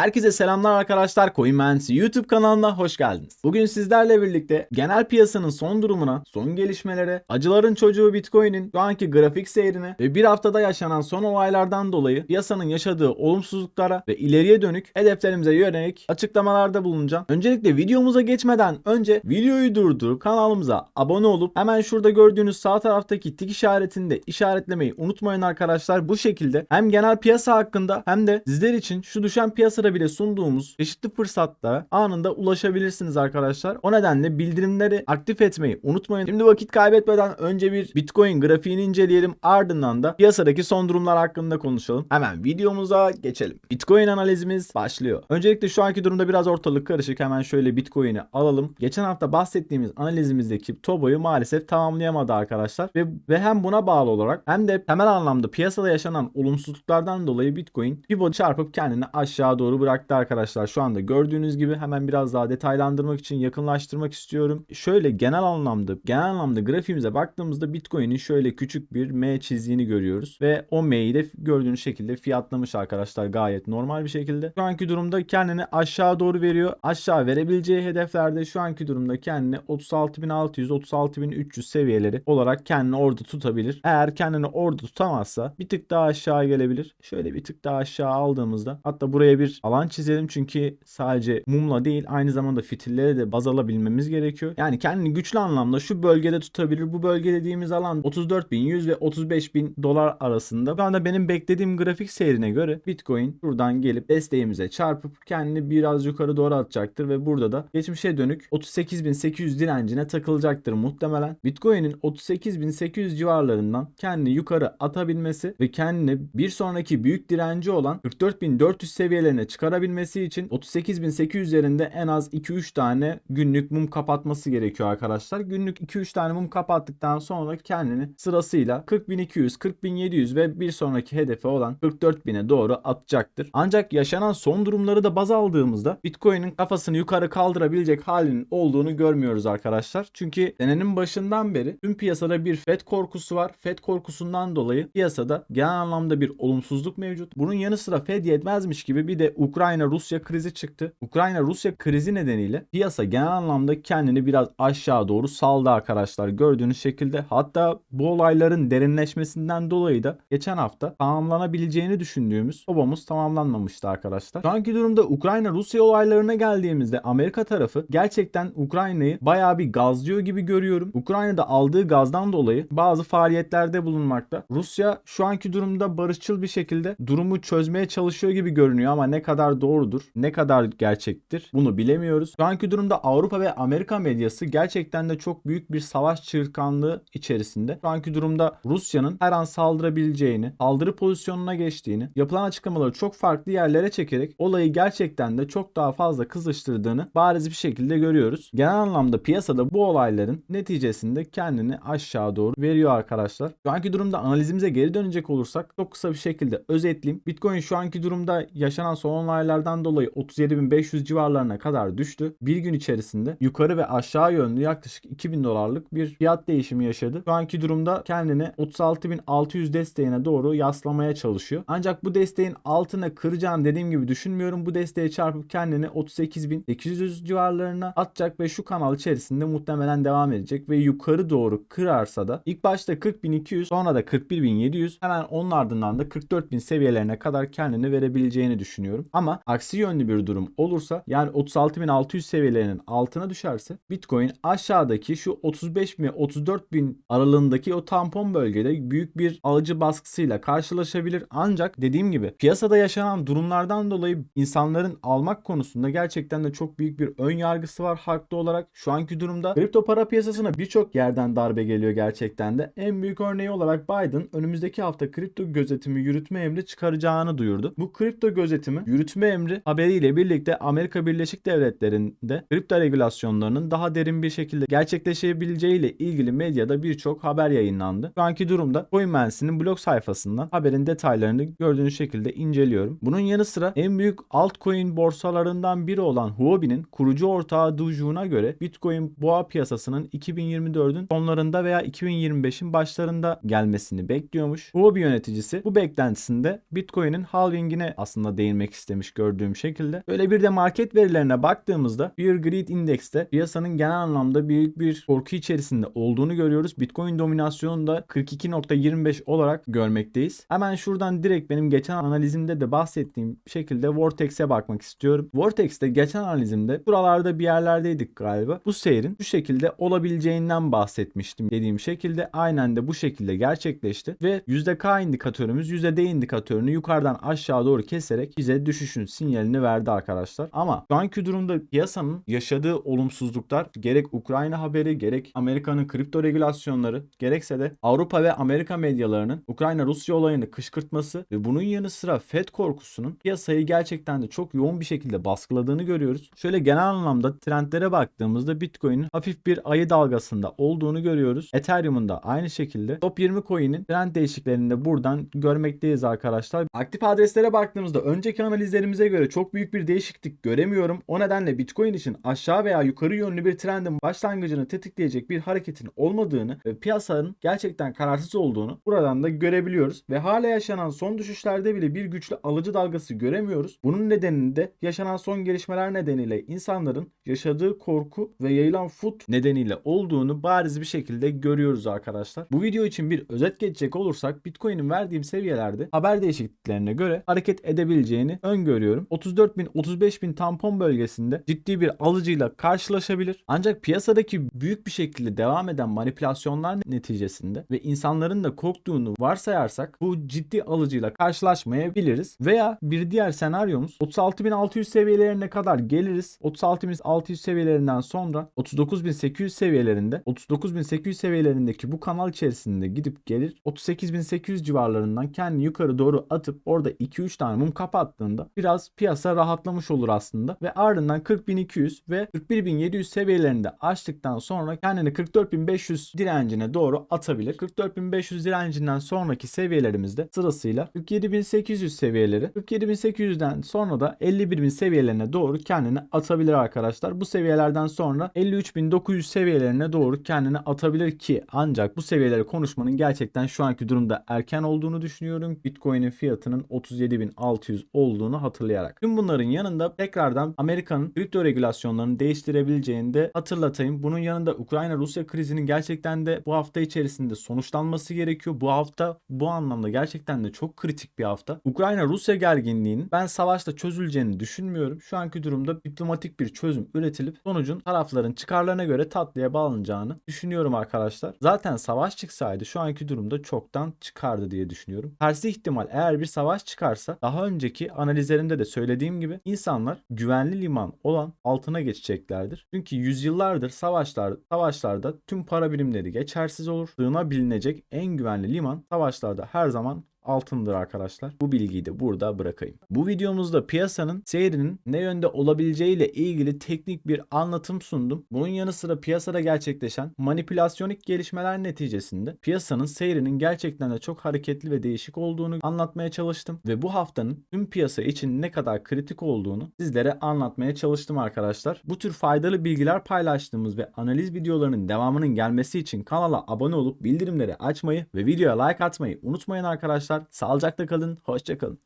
Herkese selamlar arkadaşlar. CoinMansi YouTube kanalına hoş geldiniz. Bugün sizlerle birlikte genel piyasanın son durumuna, son gelişmelere, acıların çocuğu Bitcoin'in şu anki grafik seyrine ve bir haftada yaşanan son olaylardan dolayı piyasanın yaşadığı olumsuzluklara ve ileriye dönük hedeflerimize yönelik açıklamalarda bulunacağım. Öncelikle videomuza geçmeden önce videoyu durdurup kanalımıza abone olup hemen şurada gördüğünüz sağ taraftaki tik işaretinde işaretlemeyi unutmayın arkadaşlar. Bu şekilde hem genel piyasa hakkında hem de sizler için şu düşen piyasada bile sunduğumuz çeşitli fırsatlara anında ulaşabilirsiniz arkadaşlar. O nedenle bildirimleri aktif etmeyi unutmayın. Şimdi vakit kaybetmeden önce bir Bitcoin grafiğini inceleyelim. Ardından da piyasadaki son durumlar hakkında konuşalım. Hemen videomuza geçelim. Bitcoin analizimiz başlıyor. Öncelikle şu anki durumda biraz ortalık karışık. Hemen şöyle Bitcoin'i alalım. Geçen hafta bahsettiğimiz analizimizdeki Tobo'yu maalesef tamamlayamadı arkadaşlar. Ve, ve hem buna bağlı olarak hem de temel anlamda piyasada yaşanan olumsuzluklardan dolayı Bitcoin pivot çarpıp kendini aşağı doğru bıraktı arkadaşlar. Şu anda gördüğünüz gibi hemen biraz daha detaylandırmak için yakınlaştırmak istiyorum. Şöyle genel anlamda genel anlamda grafiğimize baktığımızda Bitcoin'in şöyle küçük bir M çizdiğini görüyoruz ve o M'yi de gördüğünüz şekilde fiyatlamış arkadaşlar gayet normal bir şekilde. Şu anki durumda kendini aşağı doğru veriyor. Aşağı verebileceği hedeflerde şu anki durumda kendini 36.600 36.300 seviyeleri olarak kendini orada tutabilir. Eğer kendini orada tutamazsa bir tık daha aşağı gelebilir. Şöyle bir tık daha aşağı aldığımızda hatta buraya bir alan çizelim çünkü sadece mumla değil aynı zamanda fitillere de baz alabilmemiz gerekiyor. Yani kendini güçlü anlamda şu bölgede tutabilir. Bu bölge dediğimiz alan 34.100 ve 35.000 dolar arasında. Şu anda benim beklediğim grafik seyrine göre Bitcoin buradan gelip desteğimize çarpıp kendini biraz yukarı doğru atacaktır ve burada da geçmişe dönük 38.800 direncine takılacaktır muhtemelen. Bitcoin'in 38.800 civarlarından kendini yukarı atabilmesi ve kendini bir sonraki büyük direnci olan 44.400 seviyelerine çıkarabilmesi için 38.800 üzerinde en az 2-3 tane günlük mum kapatması gerekiyor arkadaşlar. Günlük 2-3 tane mum kapattıktan sonra kendini sırasıyla 40.200, 40.700 ve bir sonraki hedefe olan 44.000'e doğru atacaktır. Ancak yaşanan son durumları da baz aldığımızda Bitcoin'in kafasını yukarı kaldırabilecek halinin olduğunu görmüyoruz arkadaşlar. Çünkü senenin başından beri tüm piyasada bir FED korkusu var. FED korkusundan dolayı piyasada genel anlamda bir olumsuzluk mevcut. Bunun yanı sıra FED yetmezmiş gibi bir de Ukrayna-Rusya krizi çıktı. Ukrayna-Rusya krizi nedeniyle piyasa genel anlamda kendini biraz aşağı doğru saldı arkadaşlar. Gördüğünüz şekilde hatta bu olayların derinleşmesinden dolayı da geçen hafta tamamlanabileceğini düşündüğümüz obamız tamamlanmamıştı arkadaşlar. Şu anki durumda Ukrayna-Rusya olaylarına geldiğimizde Amerika tarafı gerçekten Ukrayna'yı bayağı bir gazlıyor gibi görüyorum. Ukrayna'da aldığı gazdan dolayı bazı faaliyetlerde bulunmakta. Rusya şu anki durumda barışçıl bir şekilde durumu çözmeye çalışıyor gibi görünüyor ama ne kadar doğrudur, ne kadar gerçektir bunu bilemiyoruz. Şu anki durumda Avrupa ve Amerika medyası gerçekten de çok büyük bir savaş çığırkanlığı içerisinde. Şu anki durumda Rusya'nın her an saldırabileceğini, saldırı pozisyonuna geçtiğini, yapılan açıklamaları çok farklı yerlere çekerek olayı gerçekten de çok daha fazla kızıştırdığını bariz bir şekilde görüyoruz. Genel anlamda piyasada bu olayların neticesinde kendini aşağı doğru veriyor arkadaşlar. Şu anki durumda analizimize geri dönecek olursak çok kısa bir şekilde özetleyeyim. Bitcoin şu anki durumda yaşanan son olaylardan dolayı 37.500 civarlarına kadar düştü. Bir gün içerisinde yukarı ve aşağı yönlü yaklaşık 2000 dolarlık bir fiyat değişimi yaşadı. Şu anki durumda kendini 36.600 desteğine doğru yaslamaya çalışıyor. Ancak bu desteğin altına kıracağını dediğim gibi düşünmüyorum. Bu desteğe çarpıp kendini 38.800 civarlarına atacak ve şu kanal içerisinde muhtemelen devam edecek ve yukarı doğru kırarsa da ilk başta 40.200 sonra da 41.700 hemen onun ardından da 44.000 seviyelerine kadar kendini verebileceğini düşünüyorum. Ama aksi yönlü bir durum olursa yani 36.600 seviyelerinin altına düşerse Bitcoin aşağıdaki şu 35.000 34.000 aralığındaki o tampon bölgede büyük bir alıcı baskısıyla karşılaşabilir. Ancak dediğim gibi piyasada yaşanan durumlardan dolayı insanların almak konusunda gerçekten de çok büyük bir ön yargısı var haklı olarak. Şu anki durumda kripto para piyasasına birçok yerden darbe geliyor gerçekten de. En büyük örneği olarak Biden önümüzdeki hafta kripto gözetimi yürütme emri çıkaracağını duyurdu. Bu kripto gözetimi yürütme emri haberiyle birlikte Amerika Birleşik Devletleri'nde kripto regülasyonlarının daha derin bir şekilde gerçekleşebileceğiyle ilgili medyada birçok haber yayınlandı. Şu anki durumda CoinMansi'nin blog sayfasından haberin detaylarını gördüğünüz şekilde inceliyorum. Bunun yanı sıra en büyük altcoin borsalarından biri olan Huobi'nin kurucu ortağı Doju'na göre Bitcoin boğa piyasasının 2024'ün sonlarında veya 2025'in başlarında gelmesini bekliyormuş. Huobi yöneticisi bu beklentisinde Bitcoin'in halvingine aslında değinmek istemiş istemiş gördüğüm şekilde. Böyle bir de market verilerine baktığımızda Fear Greed Index'te piyasanın genel anlamda büyük bir korku içerisinde olduğunu görüyoruz. Bitcoin dominasyonunu da 42.25 olarak görmekteyiz. Hemen şuradan direkt benim geçen analizimde de bahsettiğim şekilde Vortex'e bakmak istiyorum. Vortex'te geçen analizimde buralarda bir yerlerdeydik galiba. Bu seyrin bu şekilde olabileceğinden bahsetmiştim dediğim şekilde aynen de bu şekilde gerçekleşti ve %K indikatörümüz %D indikatörünü yukarıdan aşağı doğru keserek bize düşüşün sinyalini verdi arkadaşlar. Ama şu anki durumda piyasanın yaşadığı olumsuzluklar gerek Ukrayna haberi gerek Amerika'nın kripto regülasyonları gerekse de Avrupa ve Amerika medyalarının Ukrayna-Rusya olayını kışkırtması ve bunun yanı sıra FED korkusunun piyasayı gerçekten de çok yoğun bir şekilde baskıladığını görüyoruz. Şöyle genel anlamda trendlere baktığımızda Bitcoin'in hafif bir ayı dalgasında olduğunu görüyoruz. Ethereum'un da aynı şekilde. Top 20 coin'in trend değişiklerini de buradan görmekteyiz arkadaşlar. Aktif adreslere baktığımızda önceki analizlerimize göre çok büyük bir değişiklik göremiyorum. O nedenle Bitcoin için aşağı veya yukarı yönlü bir trendin başlangıcını tetikleyecek bir hareketin olmadığını ve piyasanın gerçekten kararsız olduğunu buradan da görebiliyoruz. Ve hala yaşanan son düşüşlerde bile bir güçlü alıcı dalgası göremiyoruz. Bunun nedenini de yaşanan son gelişmeler nedeniyle insanların yaşadığı korku ve yayılan fut nedeniyle olduğunu bariz bir şekilde görüyoruz arkadaşlar. Bu video için bir özet geçecek olursak Bitcoin'in verdiğim seviyelerde haber değişikliklerine göre hareket edebileceğini öngörüyorum. 34.000-35.000 tampon bölgesinde ciddi bir alıcıyla karşılaşabilir. Ancak piyasadaki büyük bir şekilde devam eden manipülasyonlar neticesinde ve insanların da korktuğunu varsayarsak bu ciddi alıcıyla karşılaşmayabiliriz. Veya bir diğer senaryomuz 36.600 seviyelerine kadar geliriz. 36.600 seviyelerinden sonra 39.800 seviyelerinde 39.800 seviyelerindeki bu kanal içerisinde gidip gelir. 38.800 civarlarından kendini yukarı doğru atıp orada 2-3 tane mum kapattığında biraz piyasa rahatlamış olur aslında ve ardından 40.200 ve 41.700 seviyelerinde açtıktan sonra kendini 44.500 direncine doğru atabilir. 44.500 direncinden sonraki seviyelerimizde sırasıyla 47.800 seviyeleri 47.800'den sonra da 51.000 seviyelerine doğru kendini atabilir arkadaşlar. Bu seviyelerden sonra 53.900 seviyelerine doğru kendini atabilir ki ancak bu seviyeleri konuşmanın gerçekten şu anki durumda erken olduğunu düşünüyorum. Bitcoin'in fiyatının 37.600 olduğunu hatırlayarak. Tüm bunların yanında tekrardan Amerika'nın kripto regülasyonlarını değiştirebileceğini de hatırlatayım. Bunun yanında Ukrayna-Rusya krizinin gerçekten de bu hafta içerisinde sonuçlanması gerekiyor. Bu hafta bu anlamda gerçekten de çok kritik bir hafta. Ukrayna-Rusya gerginliğinin ben savaşta çözüleceğini düşünmüyorum. Şu anki durumda diplomatik bir çözüm üretilip sonucun tarafların çıkarlarına göre tatlıya bağlanacağını düşünüyorum arkadaşlar. Zaten savaş çıksaydı şu anki durumda çoktan çıkardı diye düşünüyorum. Tersi ihtimal eğer bir savaş çıkarsa daha önceki analizlerimde de söylediğim gibi insanlar güvenli liman olan altına geçeceklerdir. Çünkü yüzyıllardır savaşlar savaşlarda tüm para birimleri geçersiz olur. Sığınabilinecek en güvenli liman savaşlarda her zaman altındır arkadaşlar. Bu bilgiyi de burada bırakayım. Bu videomuzda piyasanın seyrinin ne yönde olabileceğiyle ilgili teknik bir anlatım sundum. Bunun yanı sıra piyasada gerçekleşen manipülasyonik gelişmeler neticesinde piyasanın seyrinin gerçekten de çok hareketli ve değişik olduğunu anlatmaya çalıştım ve bu haftanın tüm piyasa için ne kadar kritik olduğunu sizlere anlatmaya çalıştım arkadaşlar. Bu tür faydalı bilgiler paylaştığımız ve analiz videolarının devamının gelmesi için kanala abone olup bildirimleri açmayı ve videoya like atmayı unutmayın arkadaşlar. Sağlıcakla kalın, hoşça kalın.